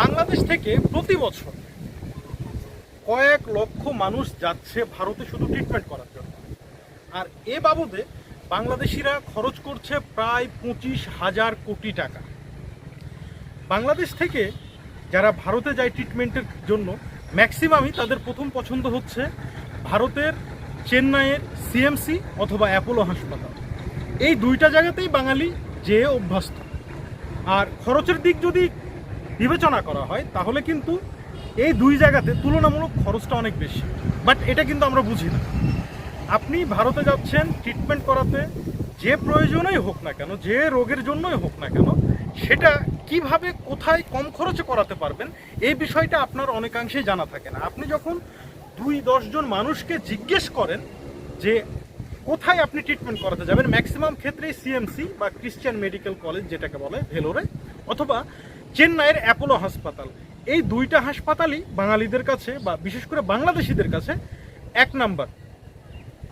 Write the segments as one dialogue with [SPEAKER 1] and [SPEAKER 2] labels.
[SPEAKER 1] বাংলাদেশ থেকে প্রতি বছর কয়েক লক্ষ মানুষ যাচ্ছে ভারতে শুধু ট্রিটমেন্ট করার জন্য। আর এ বাবদে বাংলাদেশিরা খরচ করছে প্রায় পঁচিশ হাজার কোটি টাকা। বাংলাদেশ থেকে যারা ভারতে যায় ট্রিটমেন্টের জন্য ম্যাক্সিমামই তাদের প্রথম পছন্দ হচ্ছে ভারতের চেন্নাইয়ের সিএমসি অথবা অ্যাপোলো হাসপাতাল। এই দুইটা জায়গাতেই বাঙালি যেয়ে অভ্যস্ত। আর খরচের দিক যদি বিবেচনা করা হয়, তাহলে কিন্তু এই দুই জায়গাতে তুলনামূলক খরচটা অনেক বেশি। বাট এটা কিন্তু আমরা বুঝি না। আপনি ভারতে যাচ্ছেন ট্রিটমেন্ট করাতে, যে প্রয়োজনেই হোক না কেন, যে রোগের জন্যই হোক না কেন, সেটা কীভাবে, কোথায় কম খরচে করাতে পারবেন, এই বিষয়টা আপনার অনেকাংশেই জানা থাকে না। আপনি যখন দুই দশজন মানুষকে জিজ্ঞেস করেন যে, কোথায় আপনি ট্রিটমেন্ট করাতে যাবেন ম্যাক্সিমাম ক্ষেত্রেই সিএমসি বা ক্রিশ্চিয়ান মেডিকেল কলেজ যেটাকে বলে, ভেলোরে, অথবা চেন্নাইয়ের অ্যাপোলো হাসপাতাল। এই দুইটা হাসপাতালই বাঙালিদের কাছে বা বিশেষ করে বাংলাদেশিদের কাছে এক নাম্বার।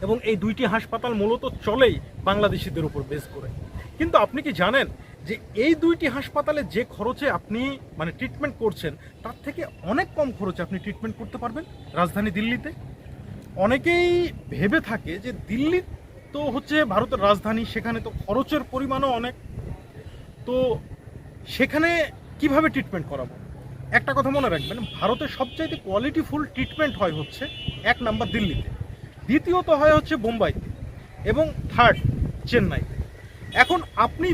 [SPEAKER 1] এবং এই দুইটি হাসপাতাল মূলত চলেই বাংলাদেশিদের উপর বেস করে। কিন্তু আপনি কি জানেন যে এই দুইটি হাসপাতালে যে খরচে আপনি মানে ট্রিটমেন্ট করছেন, তার থেকে অনেক কম খরচে আপনি ট্রিটমেন্ট করতে পারবেন? রাজধানী দিল্লিতে? অনেকেই ভেবে থাকে যে দিল্লি তো হচ্ছে ভারতের রাজধানী, সেখানে তো খরচের পরিমাণও অনেক। তো সেখানে কীভাবে ট্রিটমেন্ট করাবো? একটা কথা মনে রাখবেন ভারতের সবচাইতে কোয়ালিটিফুল ট্রিটমেন্ট হয় হচ্ছে এক নাম্বার দিল্লিতে, দ্বিতীয়ত হয় হচ্ছে বোম্বাইতে এবং থার্ড চেন্নাইতে। এখন আপনি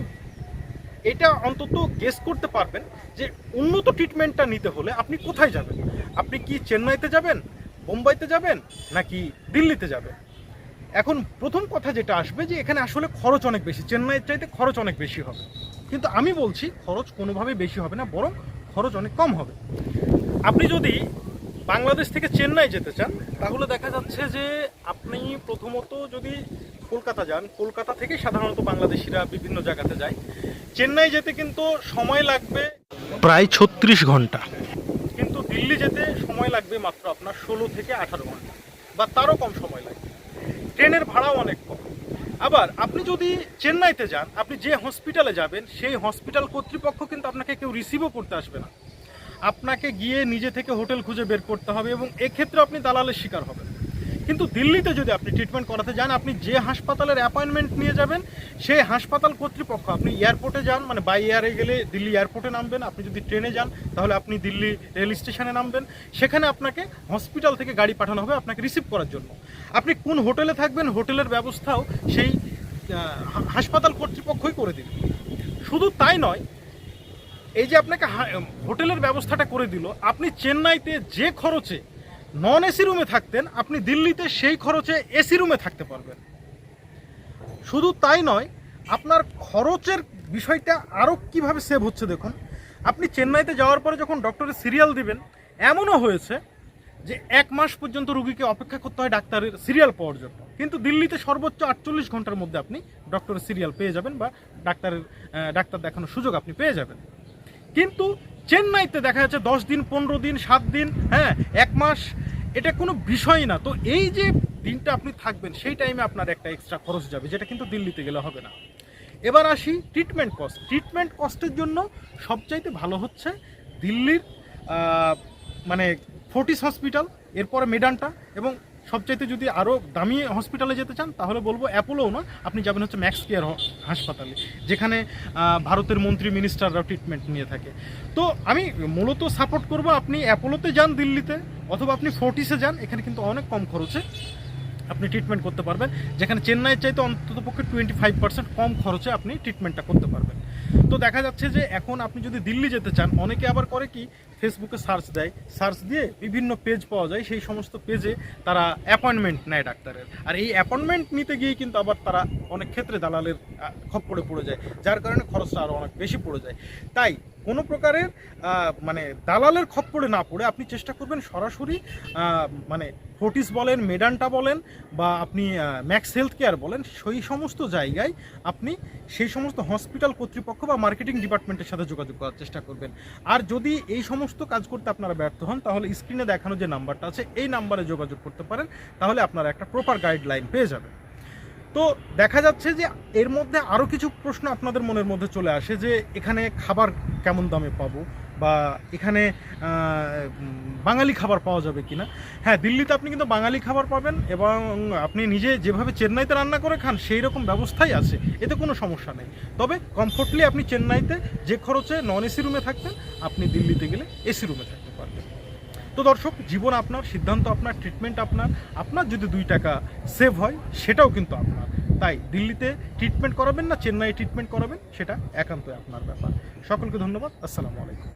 [SPEAKER 1] এটা অন্তত গেস করতে পারবেন যে উন্নত ট্রিটমেন্টটা নিতে হলে আপনি কোথায় যাবেন? আপনি কি চেন্নাইতে যাবেন, বোম্বাইতে যাবেন, নাকি দিল্লিতে যাবেন? এখন প্রথম কথা যেটা আসবে যে এখানে আসলে খরচ অনেক বেশি, চেন্নাইয়ের চাইতে খরচ অনেক বেশি হবে। কিন্তু আমি বলছি খরচ কোনোভাবে বেশি হবে না বরং খরচ অনেক কম হবে। আপনি যদি বাংলাদেশ থেকে চেন্নাই যেতে চান তাহলে দেখা যাচ্ছে যে আপনি প্রথমত যদি কলকাতা যান কলকাতা থেকে সাধারণত বাংলাদেশিরা বিভিন্ন জায়গাতে যায়। চেন্নাই যেতে কিন্তু সময় লাগবে প্রায় ছত্রিশ ঘণ্টা। কিন্তু দিল্লি যেতে সময় লাগবে মাত্র আপনার ষোলো থেকে আঠারো ঘণ্টা বা তারও কম সময় লাগবে। ট্রেনের ভাড়াও অনেক। আবার আপনি যদি চেন্নাইতে যান, আপনি যে হসপিটালে যাবেন, সেই হসপিটাল কর্তৃপক্ষ কিন্তু আপনাকে কেউ রিসিভও করতে আসবে না। আপনাকে গিয়ে নিজে থেকে হোটেল খুঁজে বের করতে হবে এবং এক্ষেত্রে আপনি দালালের শিকার হবেন। কিন্তু দিল্লিতে যদি আপনি ট্রিটমেন্ট করাতে যান, আপনি যে হাসপাতালের অ্যাপয়েন্টমেন্ট নিয়ে যাবেন সেই হাসপাতাল কর্তৃপক্ষ, আপনি এয়ারপোর্টে যান মানে বাই এয়ারে গেলে দিল্লি এয়ারপোর্টে নামবেন, আপনি যদি ট্রেনে যান, তাহলে আপনি দিল্লি রেল স্টেশনে নামবেন। সেখানে আপনাকে হসপিটাল থেকে গাড়ি পাঠানো হবে আপনাকে রিসিভ করার জন্য। আপনি কোন হোটেলে থাকবেন, হোটেলের ব্যবস্থাও সেই হাসপাতাল কর্তৃপক্ষই করে দিবে। শুধু তাই নয়, এই যে আপনাকে হোটেলের ব্যবস্থাটা করে দিল, আপনি চেন্নাইতে যে খরচে নন এসি রুমে থাকতেন, আপনি দিল্লিতে সেই খরচে এসি রুমে থাকতে পারবেন। শুধু তাই নয়, আপনার খরচের বিষয়টা আরও কীভাবে সেভ হচ্ছে দেখুন। আপনি চেন্নাইতে যাওয়ার পরে যখন ডক্টরের সিরিয়াল দিবেন, এমনও হয়েছে যে এক মাস পর্যন্ত রুগীকে অপেক্ষা করতে হয় ডাক্তারের সিরিয়াল পাওয়ার জন্য। কিন্তু দিল্লিতে সর্বোচ্চ আটচল্লিশ ঘণ্টার মধ্যে আপনি ডক্টরের সিরিয়াল পেয়ে যাবেন বা ডাক্তারের ডাক্তার দেখানোর সুযোগ আপনি পেয়ে যাবেন। কিন্তু চেন্নাইতে দেখা যাচ্ছে দশ দিন, পনেরো দিন, সাত দিন হ্যাঁ এক মাস, এটা কোনো বিষয় না। তো এই যে দিনটা আপনি থাকবেন, সেই টাইমে আপনার একটা এক্সট্রা খরচ যাবে, যেটা কিন্তু দিল্লিতে গেলে হবে না। এবার আসি ট্রিটমেন্ট কস্ট ট্রিটমেন্ট কস্টের জন্য সবচাইতে ভালো হচ্ছে দিল্লির মানে ফোর্টিস হসপিটাল, এরপরে মেডানটা এবং সবচাইতে যদি আরও দামি হসপিটালে যেতে চান, তাহলে বলব অ্যাপোলোও না। আপনি যাবেন হচ্ছে ম্যাক্স কেয়ার হাসপাতালে, যেখানে ভারতের মন্ত্রী মিনিস্টাররাও ট্রিটমেন্ট নিয়ে থাকে। তো আমি মূলত সাপোর্ট করব আপনি অ্যাপোলোতে যান দিল্লিতে, অথবা আপনি ফোর্টিসে যান, এখানে কিন্তু অনেক কম খরচে আপনি ট্রিটমেন্ট করতে পারবেন। যেখানে চেন্নাইয়ের চাইতে অন্তত পক্ষে টোয়েন্টি ফাইভ পার্সেন্ট কম খরচে আপনি ট্রিটমেন্টটা করতে পারবেন। তো দেখা যাচ্ছে যে এখন আপনি যদি দিল্লি যেতে চান, অনেকে আবার করে কি ফেসবুকে সার্চ দেয়। সার্চ দিয়ে বিভিন্ন পেজ পাওয়া যায়। সেই সমস্ত পেজে তারা অ্যাপয়েন্টমেন্ট নেয় ডাক্তারের। আর এই অ্যাপয়েন্টমেন্ট নিতে গিয়ে কিন্তু আবার তারা অনেক ক্ষেত্রে দালালের আহ, খপ্পরে পড়ে যায়। যার কারণে খরচটা আরও অনেক বেশি পড়ে যায়। তাই কোনো প্রকারের মানে দালালের খপ্পরে না পড়ে আপনি চেষ্টা করবেন সরাসরি মানে ফোর্টিস বলেন মেডানটা বলেন বা আপনি ম্যাক্স হেলথ কেয়ার বলেন সেই সমস্ত জায়গায় আপনি সেই সমস্ত হসপিটাল কর্তৃপক্ষ বা মার্কেটিং ডিপার্টমেন্টের সাথে যোগাযোগ করার চেষ্টা করবেন। আর যদি এই সমস্ত কাজ করতে আপনারা ব্যর্থ হন, তাহলে স্ক্রিনে দেখানো যে নাম্বারটা আছে, এই নাম্বারে যোগাযোগ করতে পারেন, তাহলে আপনারা একটা প্রপার গাইডলাইন পেয়ে যাবেন। তো দেখা যাচ্ছে যে এর মধ্যে আরও কিছু প্রশ্ন আপনাদের মনের মধ্যে চলে আসে যে এখানে খাবার কেমন দামে পাবো বা এখানে বাঙালি খাবার পাওয়া যাবে কিনা। হ্যাঁ দিল্লিতে আপনি কিন্তু বাঙালি খাবার পাবেন এবং আপনি নিজে যেভাবে চেন্নাইতে রান্না করে খান সেই রকম ব্যবস্থাই আছে। এতে কোনো সমস্যা নেই। তবে কমফোর্টলি আপনি চেন্নাইতে যে খরচে নন এসি রুমে থাকতেন আপনি দিল্লিতে গেলে এসি রুমে থাকতে পারবেন। তো দর্শক, জীবন আপনার, সিদ্ধান্ত আপনার ট্রিটমেন্ট আপনার। আপনার যদি দুই টাকা সেভ হয়, সেটাও কিন্তু আপনার। তাই দিল্লিতে ট্রিটমেন্ট করাবেন না চেন্নাই ট্রিটমেন্ট করাবেন, সেটা একান্তই আপনার ব্যাপার। সকলকে ধন্যবাদ। আসসালামু আলাইকুম।